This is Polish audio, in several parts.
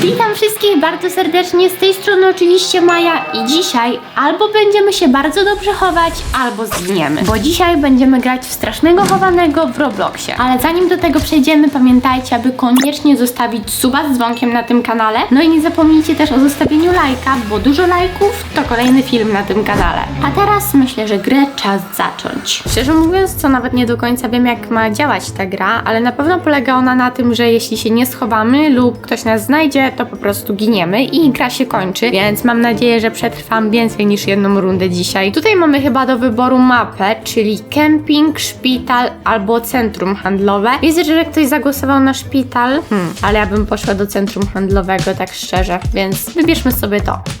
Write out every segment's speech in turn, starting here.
Witam wszystkich bardzo serdecznie, z tej strony oczywiście Maja i dzisiaj albo będziemy się bardzo dobrze chować, albo zginiemy, bo dzisiaj będziemy grać w strasznego chowanego w Robloxie. Ale zanim do tego przejdziemy, pamiętajcie, aby koniecznie zostawić suba z dzwonkiem na tym kanale, no i nie zapomnijcie też o zostawieniu lajka, bo dużo lajków to kolejny film na tym kanale. A teraz myślę, że grę czas zacząć. Szczerze mówiąc, to nawet nie do końca wiem jak ma działać ta gra, ale na pewno polega ona na tym, że jeśli się nie schowamy lub ktoś nas znajdzie, to po prostu giniemy i gra się kończy, więc mam nadzieję, że przetrwam więcej niż jedną rundę dzisiaj. Tutaj mamy chyba do wyboru mapę, czyli kemping, szpital albo centrum handlowe. Widzę, że ktoś zagłosował na szpital, hmm, ale ja bym poszła do centrum handlowego, tak szczerze, więc wybierzmy sobie to.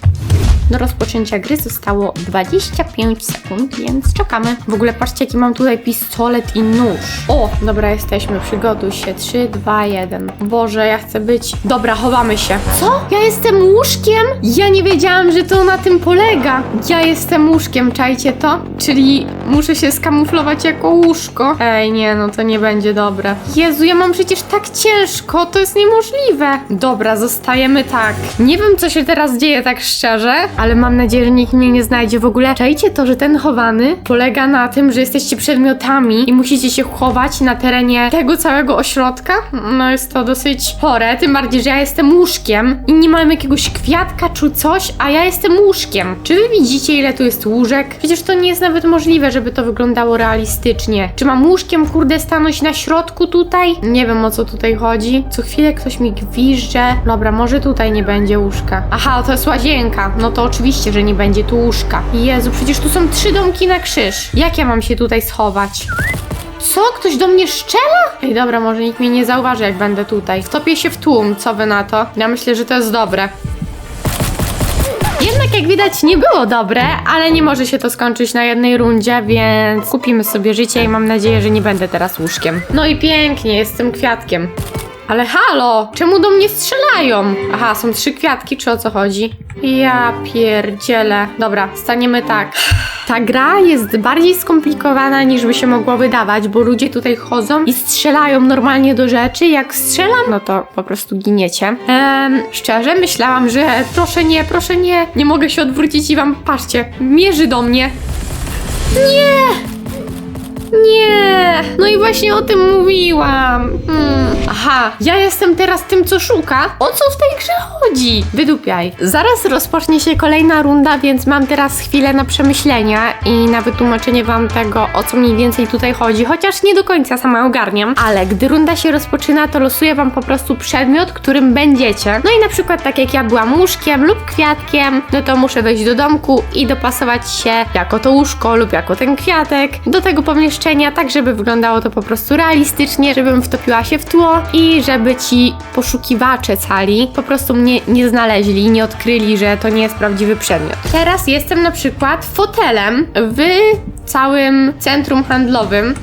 Do rozpoczęcia gry zostało 25 sekund, więc czekamy. W ogóle patrzcie, jaki mam tutaj pistolet i nóż. O, dobra, jesteśmy. Przygotuj się. 3, 2, 1. Boże, ja chcę być. Dobra, chowamy się. Co? Ja jestem łóżkiem? Ja nie wiedziałam, że to na tym polega. Ja jestem łóżkiem, czajcie to? Czyli muszę się skamuflować jako łóżko. Ej, nie, no to nie będzie dobre. Jezu, ja mam przecież tak ciężko, to jest niemożliwe. Dobra, zostajemy tak. Nie wiem, co się teraz dzieje, tak szczerze, ale mam nadzieję, że nikt mnie nie znajdzie w ogóle. Czajcie to, że ten chowany polega na tym, że jesteście przedmiotami i musicie się chować na terenie tego całego ośrodka. No jest to dosyć chore, tym bardziej, że ja jestem łóżkiem. Inni mają jakiegoś kwiatka czy coś, a ja jestem łóżkiem. Czy wy widzicie, ile tu jest łóżek? Przecież to nie jest nawet możliwe, żeby to wyglądało realistycznie. Czy mam łóżkiem, kurde, stanąć na środku tutaj? Nie wiem, o co tutaj chodzi. Co chwilę ktoś mi gwizdże. Dobra, może tutaj nie będzie łóżka. Aha, to jest łazienka. No to oczywiście, że nie będzie tu łóżka. Jezu, przecież tu są trzy domki na krzyż. Jak ja mam się tutaj schować? Co? Ktoś do mnie strzela? Ej, dobra, może nikt mnie nie zauważy, jak będę tutaj. Wtopię się w tłum, co wy na to? Ja myślę, że to jest dobre. Jednak jak widać nie było dobre, ale nie może się to skończyć na jednej rundzie, więc kupimy sobie życie i mam nadzieję, że nie będę teraz łóżkiem. No i pięknie, jestem kwiatkiem. Ale halo, czemu do mnie strzelają? Aha, są trzy kwiatki, czy o co chodzi? Ja pierdzielę. Dobra, staniemy tak. Ta gra jest bardziej skomplikowana niż by się mogło wydawać, bo ludzie tutaj chodzą i strzelają normalnie do rzeczy. Jak strzelam, no to po prostu giniecie. Ehm, szczerze, myślałam, że proszę nie, proszę nie, nie mogę się odwrócić i wam, patrzcie, mierzy do mnie. Nie! Nie! No i właśnie o tym mówiłam. Hmm. Aha, ja jestem teraz tym, co szuka. O co w tej grze chodzi? Wydupiaj. Zaraz rozpocznie się kolejna runda, więc mam teraz chwilę na przemyślenia i na wytłumaczenie wam tego, o co mniej więcej tutaj chodzi, chociaż nie do końca sama ogarniam. Ale gdy runda się rozpoczyna, to losuję wam po prostu przedmiot, którym będziecie. No i na przykład tak jak ja byłam łóżkiem lub kwiatkiem, no to muszę wejść do domku i dopasować się jako to łóżko lub jako ten kwiatek do tego pomieszczenia, tak żeby wyglądało to po prostu realistycznie, żebym wtopiła się w tło i żeby ci poszukiwacze cali po prostu mnie nie znaleźli nie odkryli, że to nie jest prawdziwy przedmiot. Teraz jestem na przykład fotelem w całym centrum handlowym.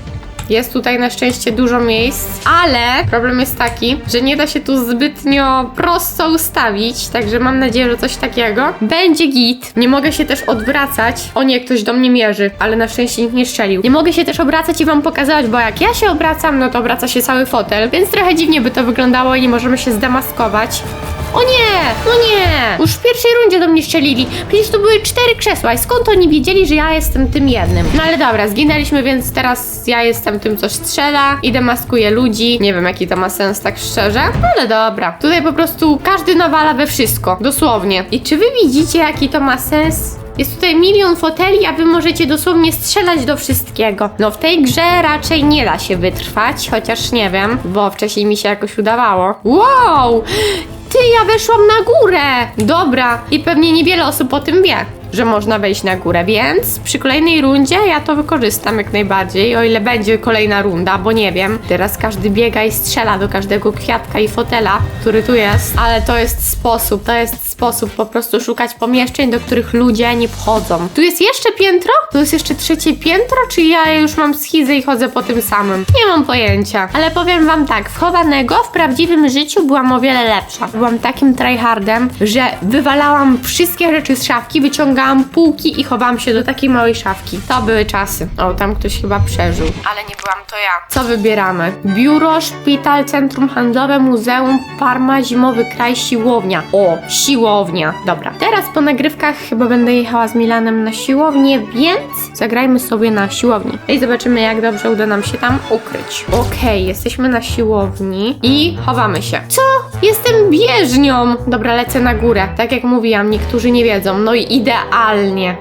Jest tutaj na szczęście dużo miejsc, ale problem jest taki, że nie da się tu zbytnio prosto ustawić, także mam nadzieję, że coś takiego będzie git. Nie mogę się też odwracać. O nie, ktoś do mnie mierzy, ale na szczęście nikt nie strzelił. Nie mogę się też obracać i wam pokazać, bo jak ja się obracam, no to obraca się cały fotel, więc trochę dziwnie by to wyglądało i nie możemy się zdemaskować. O nie! No nie! Już w pierwszej rundzie do mnie strzelili. Przecież tu były cztery krzesła i skąd oni wiedzieli, że ja jestem tym jednym? No ale dobra, zginęliśmy, więc teraz ja jestem tym, co strzela i demaskuję ludzi. Nie wiem, jaki to ma sens, tak szczerze, ale dobra. Tutaj po prostu każdy nawala we wszystko, dosłownie. I czy wy widzicie, jaki to ma sens? Jest tutaj milion foteli, a wy możecie dosłownie strzelać do wszystkiego. No w tej grze raczej nie da się wytrwać, chociaż nie wiem, bo wcześniej mi się jakoś udawało. Wow! Ty, ja weszłam na górę! Dobra, i pewnie niewiele osób o tym wie, że można wejść na górę, więc przy kolejnej rundzie ja to wykorzystam jak najbardziej, o ile będzie kolejna runda, bo nie wiem. Teraz każdy biega i strzela do każdego kwiatka i fotela, który tu jest, ale to jest sposób, to jest sposób po prostu szukać pomieszczeń, do których ludzie nie wchodzą. Tu jest jeszcze piętro? Tu jest jeszcze trzecie piętro, czy ja już mam schizę i chodzę po tym samym? Nie mam pojęcia, ale powiem wam tak, w chowanego w prawdziwym życiu byłam o wiele lepsza. Byłam takim tryhardem, że wywalałam wszystkie rzeczy z szafki, wyciągałam ściągałam półki i chowałam się do takiej małej szafki. To były czasy. O, tam ktoś chyba przeżył. Ale nie byłam to ja. Co wybieramy? Biuro, szpital, centrum handlowe, muzeum, farma, zimowy kraj, siłownia. O, siłownia. Dobra. Teraz po nagrywkach chyba będę jechała z Milanem na siłownię, więc zagrajmy sobie na siłowni. I zobaczymy, jak dobrze uda nam się tam ukryć. Okej, jesteśmy na siłowni i chowamy się. Co? Jestem bieżnią! Dobra, lecę na górę. Tak jak mówiłam, niektórzy nie wiedzą. No i idealnie.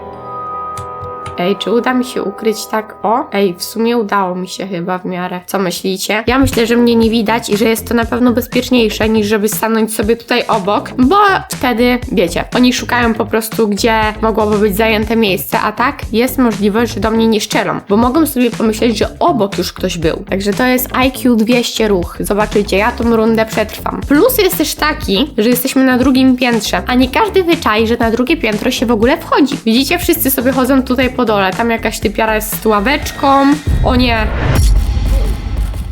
Ej, czy uda mi się ukryć tak? O, ej, w sumie udało mi się chyba w miarę. Co myślicie? Ja myślę, że mnie nie widać i że jest to na pewno bezpieczniejsze niż żeby stanąć sobie tutaj obok, bo wtedy, wiecie, oni szukają po prostu, gdzie mogłoby być zajęte miejsce, a tak jest możliwość, że do mnie nie szczelą, bo mogą sobie pomyśleć, że obok już ktoś był. Także to jest IQ 200 ruch. Zobaczycie, ja tą rundę przetrwam. Plus jest też taki, że jesteśmy na drugim piętrze, a nie każdy wyczai, że na drugie piętro się w ogóle wchodzi. Widzicie, wszyscy sobie chodzą tutaj po Tam jakaś typiara jest z ławeczką. O nie.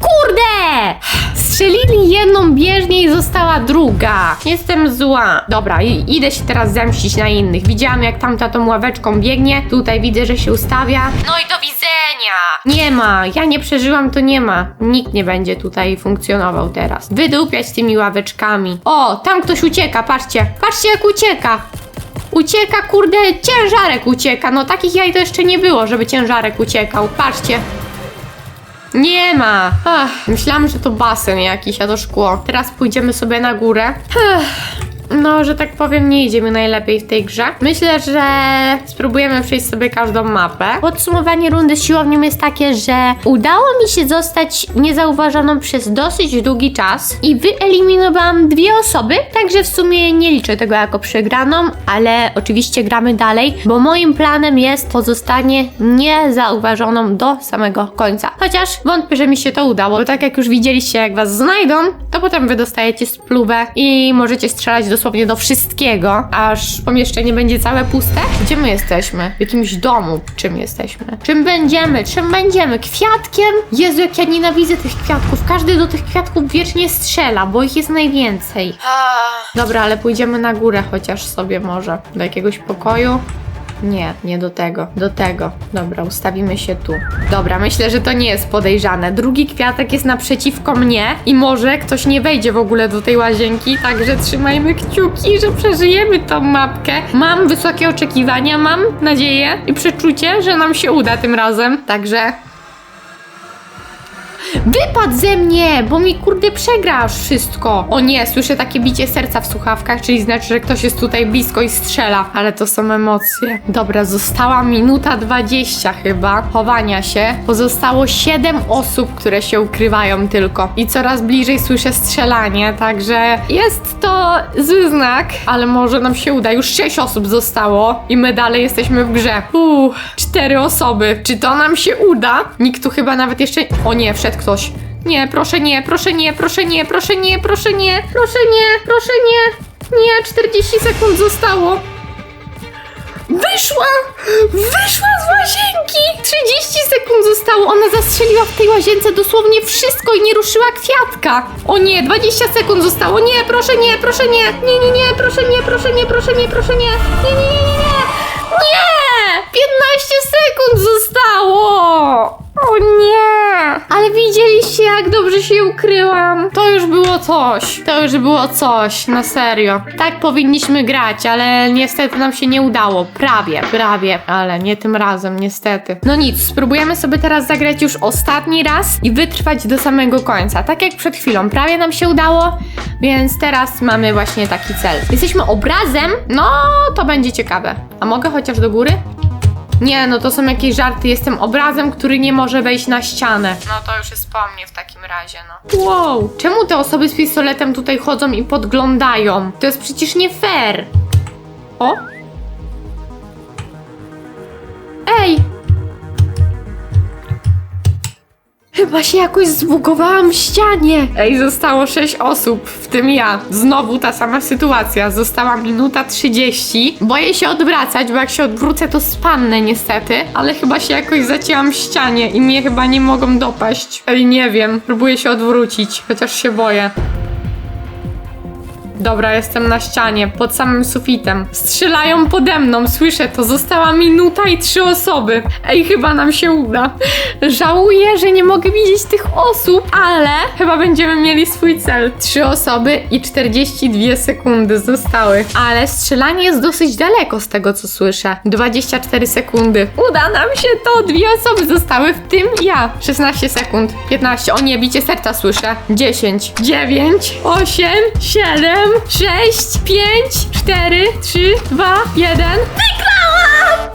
Kurde! Strzelili jedną bieżnię i została druga. Jestem zła. Dobra, idę się teraz zemścić na innych. Widziałam, jak tamta tą ławeczką biegnie. Tutaj widzę, że się ustawia. No i do widzenia! Nie ma. Ja nie przeżyłam, to nie ma. Nikt nie będzie tutaj funkcjonował teraz. Wydupiać tymi ławeczkami. O, tam ktoś ucieka, patrzcie. Patrzcie, jak ucieka. Ucieka, kurde, ciężarek ucieka. No takich jaj to jeszcze nie było, żeby ciężarek uciekał. Patrzcie. Nie ma. Ach, myślałam, że to basen jakiś, a to szkło. Teraz pójdziemy sobie na górę. Ech. No, że tak powiem, nie idziemy najlepiej w tej grze. Myślę, że spróbujemy przejść sobie każdą mapę. Podsumowanie rundy z siłownią jest takie, że udało mi się zostać niezauważoną przez dosyć długi czas i wyeliminowałam dwie osoby, także w sumie nie liczę tego jako przegraną, ale oczywiście gramy dalej, bo moim planem jest pozostanie niezauważoną do samego końca. Chociaż wątpię, że mi się to udało, bo tak jak już widzieliście, jak was znajdą, to potem wy dostajecie spluwę i możecie strzelać dosłownie do wszystkiego, aż pomieszczenie będzie całe puste. Gdzie my jesteśmy? W jakimś domu. Czym jesteśmy? Czym będziemy? Czym będziemy? Kwiatkiem? Jezu, jak ja nienawidzę tych kwiatków. Każdy do tych kwiatków wiecznie strzela, bo ich jest najwięcej. Dobra, ale pójdziemy na górę chociaż sobie może. Do jakiegoś pokoju. Nie, nie do tego. Do tego. Dobra, ustawimy się tu. Dobra, myślę, że to nie jest podejrzane. Drugi kwiatek jest naprzeciwko mnie i może ktoś nie wejdzie w ogóle do tej łazienki, także trzymajmy kciuki, że przeżyjemy tą mapkę. Mam wysokie oczekiwania, mam nadzieję i przeczucie, że nam się uda tym razem. Także Wypadł ze mnie, bo mi kurde przegrasz wszystko. O nie, słyszę takie bicie serca w słuchawkach, czyli znaczy, że ktoś jest tutaj blisko i strzela. Ale to są emocje. Dobra, została minuta 20 chyba chowania się. Pozostało 7 osób, które się ukrywają tylko. I coraz bliżej słyszę strzelanie, także jest to zły znak, ale może nam się uda. Już 6 osób zostało i my dalej jesteśmy w grze. Uuu, 4 osoby. Czy to nam się uda? Nikt tu chyba nawet jeszcze... O nie, wszedł ktoś. Nie, proszę nie, proszę nie, proszę nie, proszę nie, proszę nie, proszę nie, proszę nie. Nie, 40 sekund zostało. Wyszła! Wyszła z łazienki! 30 sekund zostało. Ona zastrzeliła w tej łazience dosłownie wszystko i nie ruszyła kwiatka. O nie, 20 sekund zostało. Nie, proszę nie, proszę nie. Nie, nie, nie, proszę nie, proszę nie, proszę nie, proszę nie. Nie, nie, nie, nie, nie. Nie! 15 sekund zostało! O nie! Ale widzieliście, jak dobrze się ukryłam? To już było coś. To już było coś, na serio. Tak powinniśmy grać, ale niestety nam się nie udało. Prawie, prawie, ale nie tym razem, niestety. No nic, spróbujemy sobie teraz zagrać już ostatni raz i wytrwać do samego końca. Tak jak przed chwilą, prawie nam się udało, więc teraz mamy właśnie taki cel. Jesteśmy obrazem, no to będzie ciekawe. A mogę chociaż do góry? Nie, no to są jakieś żarty. Jestem obrazem, który nie może wejść na ścianę. No to już jest po mnie w takim razie, no. Wow, czemu te osoby z pistoletem tutaj chodzą i podglądają? To jest przecież nie fair. O? Ej! Chyba się jakoś zbugowałam w ścianie. Ej, zostało 6 osób, w tym ja. Znowu ta sama sytuacja. Została minuta 30. Boję się odwracać, bo jak się odwrócę, to spadnę niestety. Ale chyba się jakoś zacięłam w ścianie i mnie chyba nie mogą dopaść. Ej, nie wiem. Próbuję się odwrócić, chociaż się boję. Dobra, jestem na ścianie, pod samym sufitem. Strzelają pode mną, słyszę to. Została minuta i trzy osoby. Ej, chyba nam się uda. Żałuję, że nie mogę widzieć tych osób, ale chyba będziemy mieli swój cel. Trzy osoby i 42 sekundy zostały. Ale strzelanie jest dosyć daleko z tego, co słyszę. 24 sekundy. Uda nam się to. Dwie osoby zostały, w tym ja. 16 sekund. 15. O nie, bicie serca słyszę. 10, 9, 8, 7, 6, 5, 4, 3, 2, 1. Wygrałam!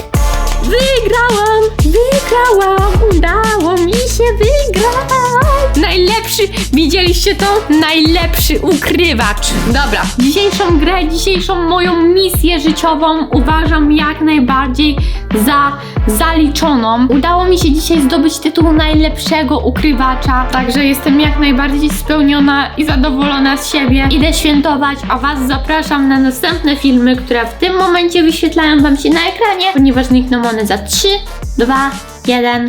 Wygrałam! Wygrałam! Udało mi się wygrać! Najlepszy, widzieliście to? Najlepszy ukrywacz. Dobra, dzisiejszą grę, dzisiejszą moją misję życiową uważam jak najbardziej za zaliczoną. Udało mi się dzisiaj zdobyć tytuł najlepszego ukrywacza, także jestem jak najbardziej spełniona i zadowolona z siebie. Idę świętować, a Was zapraszam na następne filmy, które w tym momencie wyświetlają Wam się na ekranie, ponieważ znikną one za 3, 2, 1.